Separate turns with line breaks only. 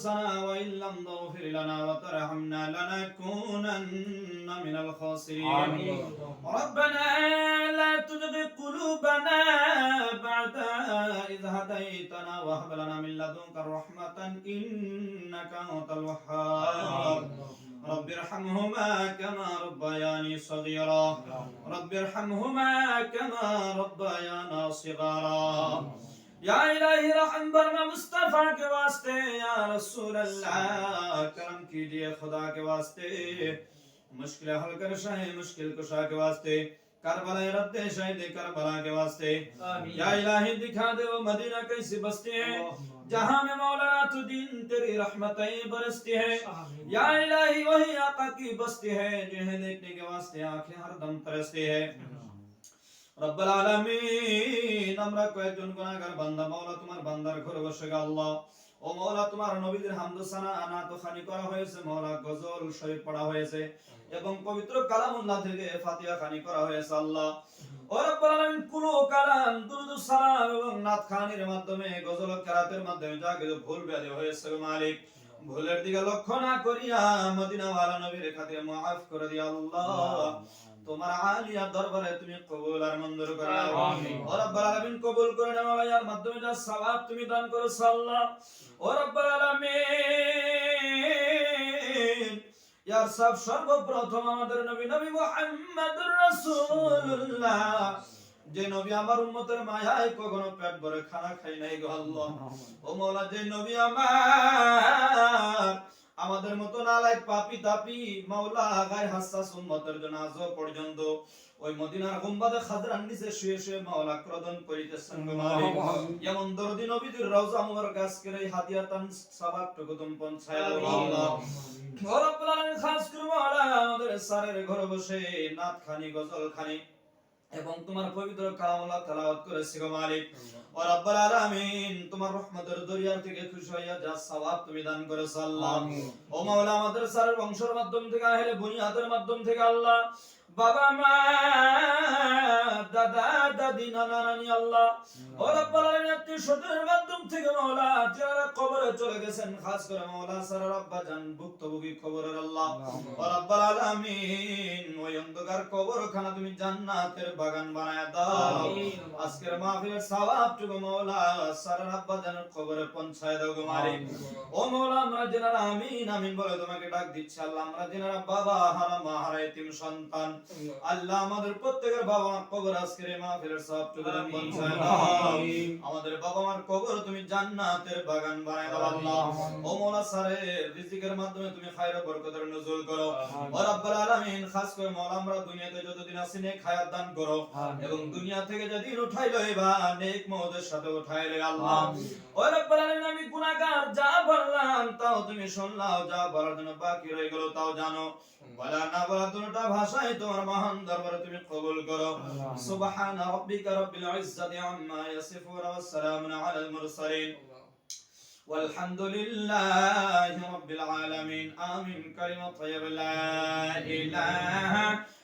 أنفسنا وإن لم تغفر لنا وترحمنا لنكونن من الخاسرين.
آمين.
ربنا لا تزغ قلوبنا بعد إذ هديتنا وهب لنا من لدنك رحمة إنك أنت الوهاب. رب ارحمهما كما ربياني صغيرا. رب ارحمهما كما ربيانا صغارا. یا الہی رحم برما مصطفیٰ کے واسطے یا رسول اللہ کرم کیجیے خدا کے واسطے مشکل حل کر شاہ مشکل کشا کے واسطے کربلا رد شہید کربلا کے واسطے۔ یا الہی دکھا دے وہ مدینہ کیسی بستی ہے جہاں میں مولا تو دین تیری رحمتیں برستی ہے۔ یا الہی وہی آقا کی بستی ہے جنہیں دیکھنے کے واسطے آنکھیں ہر دم ترستی ہے۔ রব্বুল আলামিন, আমরা কয়েকজন গুনাহগার বান্দা, মাওলা তোমার বান্দার ঘরে বসে আল্লাহ ও মাওলা, তোমার নবীদের করা হয়েছে, মাওলা গজল শরীফ পড়া হয়েছে এবং পবিত্র কালামুল্লাহ থেকে ফাতিহা খানি করা হয়েছে আল্লাহ। ও রব্বুল আলামিন, কুলু কালাম, দুরুদ সালাম এবং নাত খানির মাধ্যমে গজল কেরাতের মাধ্যমে যা কিছু ভুল ব্যাধি হয়েছে মালিক। ভুলের দিকে লক্ষ্য না করিয়া মদিনা ওয়ালা নবীর খাতিরে মাফ করে দিয়া আল্লাহ। তোমার আলিয়া দরবারে তুমি কবুল আর মঞ্জুর করে
আমিন।
ও রব্বুল আলামিন কবুল করে নাও মাধ্যমে যা সওয়াব তুমি দান করো আল্লাহ ও রব্বুল আলামিন ইয়ার সব সর্বপ্রথম আমাদের নবী নবী মুহাম্মদুর রাসূলুল্লাহ। যে নবী আমার উম্মতের মায়ায় কখনো পেট ভরে খানা খাই নাই গো আল্লাহ। ও মৌলা যে নবী আমার আমাদের মতো নালায়ক পাপি তাপি মাওলা গায় হাসাস উম্মতের জন্য আজ পর্যন্ত ওই মদিনার গুম্বাদে নিচে শুয়ে শুয়ে মাওলা ক্রদন করিতেছেন দরদি নবীদের রওজা আল্লাহ। ও রব্বুল খাস করে মাওলা আমাদের সারের ঘরে বসে নাত খানি গজল খানি এবং তোমার পবিত্র কালামুল্লাহ তেলাওয়াত করেছি গো মালিক। ও রব্বুল আলামিন তোমার রহমতের দরিয়া থেকে খুশি হইয়া যা সওয়াব তুমি দান করেছ আল্লাহ। ও মাওলা আমাদের সারের বংশের মাধ্যম থেকে আহলে বুনিয়াদের মাধ্যম থেকে আল্লাহ। বাবা মা দাদা দাদি নানা নানি আল্লাহ। ও রব্বুল আলামিন আত্মীয় স্বজনের মাধ্যম থেকে মাওলা যারা কবরে চলে গেছেন খাস করে মাওলা সারা রব্বা জান ভুক্তভোগী কবরের আল্লাহ। রব্বুল আলামিন ওই অন্ধকার কবরখানা তুমি জান্নাতের বাগান বানায় দাও। আজকের মাহফিলের সওয়াবটুকু মাওলা সারা রব্বা জানের কবরে পৌঁছায় দাও গো মালিক। ও মাওলা আমরা আমিন আমিন বলে তোমাকে ডাক দিচ্ছি আল্লাহ। আমরা যেনারা বাবা হারা মা হারা এতিম সন্তান। আল্লাহ। আমাদের প্রত্যেকের বাবা মার কবর আজকের মাহফিলের তুমি পৌঁছায় দাও। আমাদের বাবা মার কবর তুমি জান্নাতের বাগান বানায় দাও আল্লাহ। ও মাওলা সারের রিজিকের মাধ্যমে তুমি খায়র বরকতের নজুল করো। ও রাব্বুল আলামিন খাস করে মাওলা আমরা দুনিয়াতে যতদিন আছি নেক হায়াত দান করো। এবং দুনিয়া থেকে যেদিন উঠাইলো এবার নেক মহদের সাথে উঠাই উঠাইলে আল্লাহ। ও রব্বুল আলামিন আমি গুনাহগার যা বললাম তাও তুমি শুনলাও যা বলার জন্য বাকি রয়ে গেল তাও জানো। বলা না বলা দুটো ভাষায় তোমার মহান দরবারে তুমি কবুল করো। সুবহান রাব্বিকা রাব্বিল ইজ্জাতি আম্মা ইয়াসিফুন ওয়া সালামুন আলাল মুরসালিন। والحمد لله رب العالمين. آمين. كلمة طيبة. لا إله